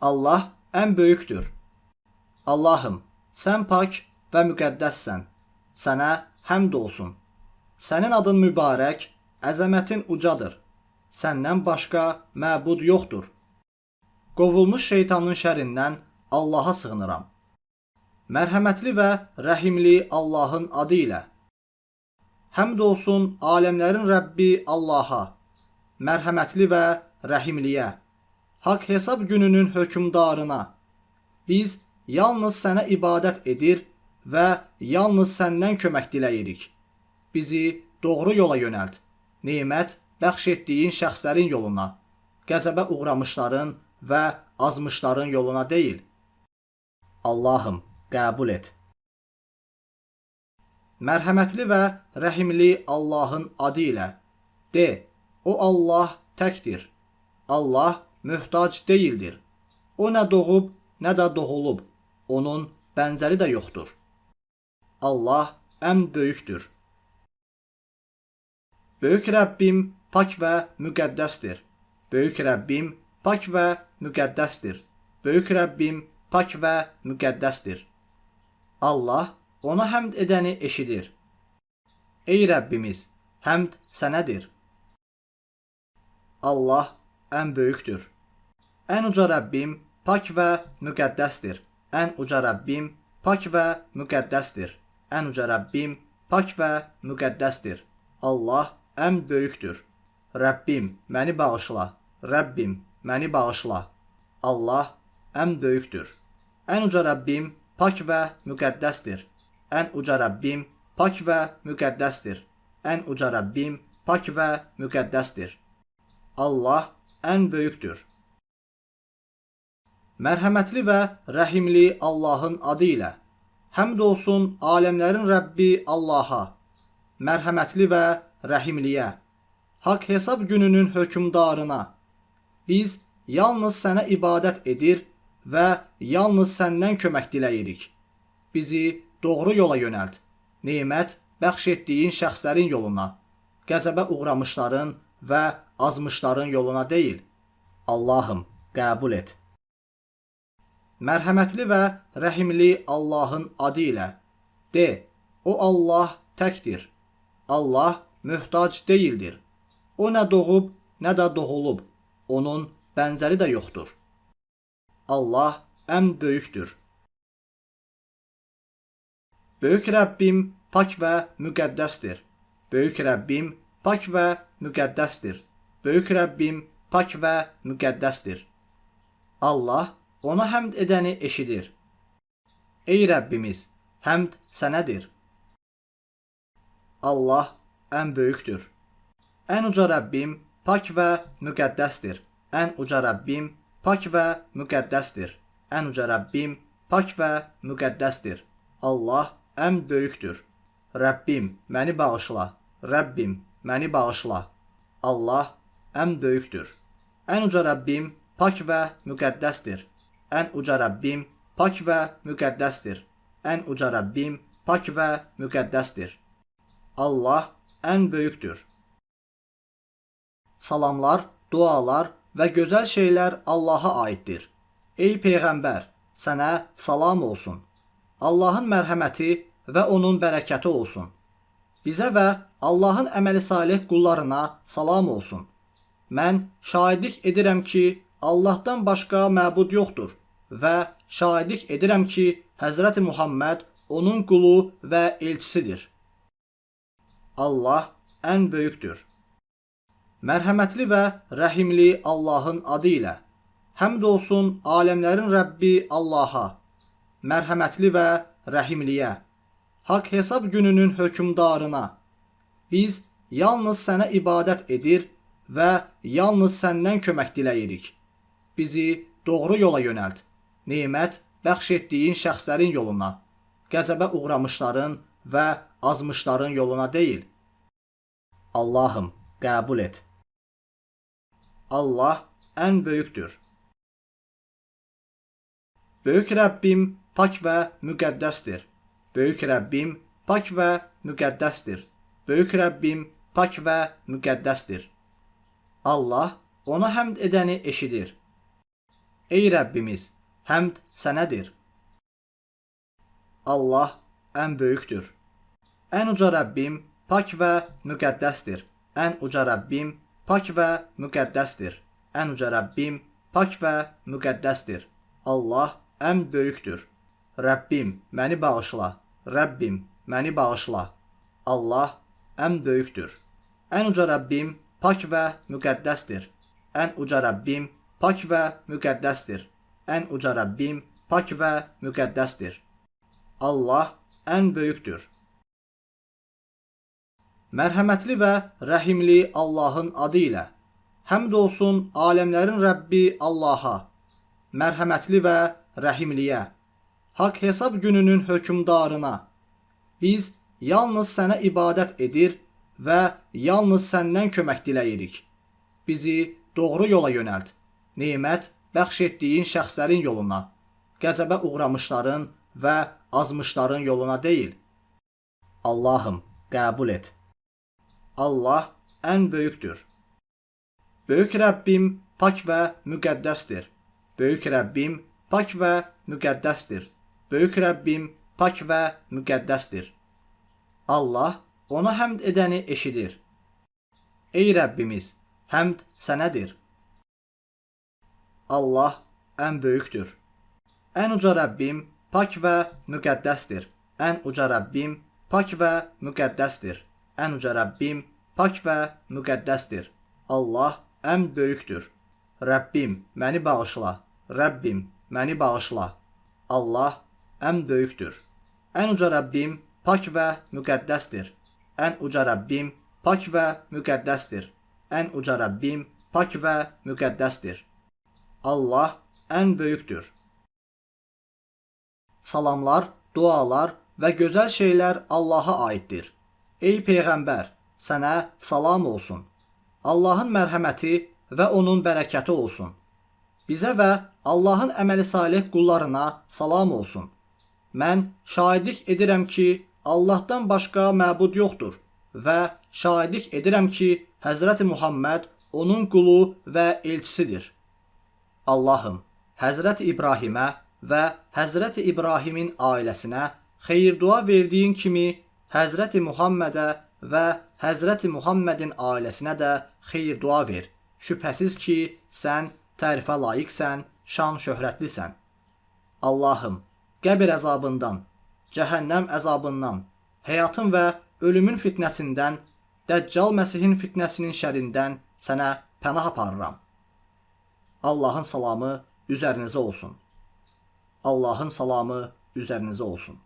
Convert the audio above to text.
Allah ən böyükdür. Allahım, sən pak və müqəddəssən. Sənə həmd olsun. Sənin adın mübarək, əzəmətin ucadır. Səndən başqa məbud yoxdur. Qovulmuş şeytanın şərindən Allaha sığınıram. Mərhəmətli və rəhimli Allahın adı ilə. Həmd olsun aləmlərin Rəbbi Allaha, mərhəmətli və rəhimliyə, haqq hesab gününün hökmdarına. Biz yalnız sənə ibadət edir və yalnız səndən kömək diləyirik. Bizi doğru yola yönəlt. Nemət bəxş etdiyin şəxslərin yoluna, qəzəbə uğramışların və azmışların yoluna deyil. Allahım, qəbul et. Mərhəmətli və rəhimli Allahın adı ilə de, o Allah təkdir. Allah möhtac deyildir. O nə doğub, nə də doğulub. Onun bənzəri də yoxdur. Allah ən böyükdür. Böyük Rəbbim pak və müqəddəsdir. Böyük Rəbbim pak və müqəddəsdir. Böyük Rəbbim pak və müqəddəsdir. Allah ona həmd edəni eşidir. Ey Rəbbimiz, həmd sənədir. Allah ən böyükdür. Ən uca Rəbbim pak və müqəddəsdir. Ən uca Rəbbim pak və müqəddəsdir. Ən uca Rəbbim pak və müqəddəsdir. Allah ən böyükdür. Rəbbim, məni bağışla. Rəbbim, məni bağışla. Allah ən böyükdür. Ən uca Rəbbim pak və müqəddəsdir. Ən uca Rəbbim pak və müqəddəsdir. Ən uca Rəbbim pak və müqəddəsdir. Allah ən böyükdür. Mərhəmətli və rəhimli Allahın adı ilə. Həmd olsun aləmlərin Rəbbi Allaha, mərhəmətli və rəhimliyə, haqq hesab gününün hökmdarına. Biz yalnız sənə ibadət edir və yalnız səndən kömək diləyirik. Bizi doğru yola yönəlt. Nemət bəxş etdiyin şəxslərin yoluna, qəzəbə uğramışların və azmışların yoluna deyil. Allahım, qəbul et. Mərhəmətli və rəhimli Allahın adı ilə de, o Allah təkdir. Allah möhtac deyildir. O nə doğub, nə də doğulub. Onun bənzəri də yoxdur. Allah ən böyükdür. Böyük Rəbbim pak və müqəddəsdir. Böyük Rəbbim pak və müqəddəsdir. Böyük Rəbbim pak və müqəddəsdir. Allah ona həmd edəni eşidir. Ey Rəbbimiz, həmd sənədir. Allah ən böyükdür. Ən uca Rəbbim pak və müqəddəsdir. Ən uca Rəbbim pak və müqəddəsdir. Ən uca Rəbbim pak və müqəddəsdir. Allah ən böyükdür. Rəbbim, məni bağışla. Rəbbim, məni bağışla. Allah ən böyükdür. Ən uca Rəbbim pak və müqəddəsdir. Ən uca Rəbbim pak və müqəddəsdir. Ən uca Rəbbim pak və müqəddəsdir. Allah ən böyükdür. Salamlar, dualar və gözəl şeylər Allaha aiddir. Ey peyğəmbər, sənə salam olsun. Allahın mərhəməti və onun bərəkəti olsun. Bizə və Allahın əməli salih qullarına salam olsun. Mən şahidlik edirəm ki, Allahdan başqa məbud yoxdur və şahidlik edirəm ki, Həzrəti Muhammed onun qulu və elçisidir. Allah ən böyükdür. Mərhəmətli və rəhimli Allahın adı ilə. Həmd olsun aləmlərin Rəbbi Allaha, mərhəmətli və rəhimliyə, haqq hesab gününün hökmdarına. Biz yalnız sənə ibadət edir və yalnız səndən kömək diləyirik. Bizi doğru yola yönəlt. Nemət bəxş etdiyin şəxslərin yoluna, qəzəbə uğramışların və azmışların yoluna deyil. Allahım, qəbul et. Allah ən böyükdür. Böyük Rəbbim pak və müqəddəsdir. Böyük Rəbbim pak və müqəddəsdir. Böyük Rəbbim pak və müqəddəsdir. Allah ona həmd edəni eşidir. Ey Rəbbimiz, həmd sənədir. Allah ən böyükdür. Ən uca Rəbbim pak və müqəddəsdir. Ən uca Rəbbim pak və müqəddəsdir. Ən uca Rəbbim pak və müqəddəsdir. Allah ən böyükdür. Rəbbim, məni bağışla. Rəbbim, məni bağışla. Allah ən böyükdür. Ən uca Rəbbim pak və müqəddəsdir. Ən uca Rəbbim pak və müqəddəsdir. Ən uca Rəbbim pak və müqəddəsdir. Allah ən böyükdür. Mərhəmətli və rəhimli Allahın adı ilə. Həmd olsun aləmlərin Rəbbi Allaha. Mərhəmətli və rəhimliyə. Haqq hesab gününün hökmdarına. Biz yalnız sənə ibadət edir və yalnız səndən kömək diləyirik. Bizi doğru yola yönəlt. Nemət bəxş etdiyin şəxslərin yoluna, qəzəbə uğramışların və azmışların yoluna deyil. Allahım, qəbul et. Allah ən böyükdür. Böyük Rəbbim pak və müqəddəsdir. Böyük Rəbbim pak və müqəddəsdir. Böyük Rəbbim pak və müqəddəsdir. Allah ona həmd edəni eşidir. Ey Rəbbimiz, həmd sənədir. Allah ən böyükdür. Ən uca Rəbbim pak və müqəddəsdir. Ən uca Rəbbim pak və müqəddəsdir. Ən uca Rəbbim pak və müqəddəsdir. Allah ən böyükdür. Rəbbim, məni bağışla. Rəbbim, məni bağışla. Allah ən böyükdür. Ən uca Rəbbim pak və müqəddəsdir. Ən uca Rəbbim pak və müqəddəsdir. Ən uca Rəbbim pak və müqəddəsdir. Allah ən böyükdür. Salamlar, dualar və gözəl şeylər Allaha aiddir. Ey peyğəmbər, sənə salam olsun. Allahın mərhəməti və onun bərəkəti olsun. Bizə və Allahın əməli salih qullarına salam olsun. Mən şahidlik edirəm ki, Allahdan başqa məbud yoxdur və şahidlik edirəm ki, Həzrəti Muhammed onun qulu və elçisidir. Allahım, Həzrəti İbrahimə və Həzrəti İbrahimin ailəsinə xeyir-dua verdiyin kimi Həzrəti Muhammedə və Həzrəti Muhammedin ailəsinə də xeyir-dua ver. Şübhəsiz ki, sən tərifə layiqsən, şan şöhrətlisən. Allahım, qəbir əzabından, cəhənnəm əzabından, həyatın və ölümün fitnəsindən, Dəccal Məsihin fitnəsinin şərindən sənə pənah aparıram. Allahın salamı üzərinizə olsun. Allahın salamı üzərinizə olsun.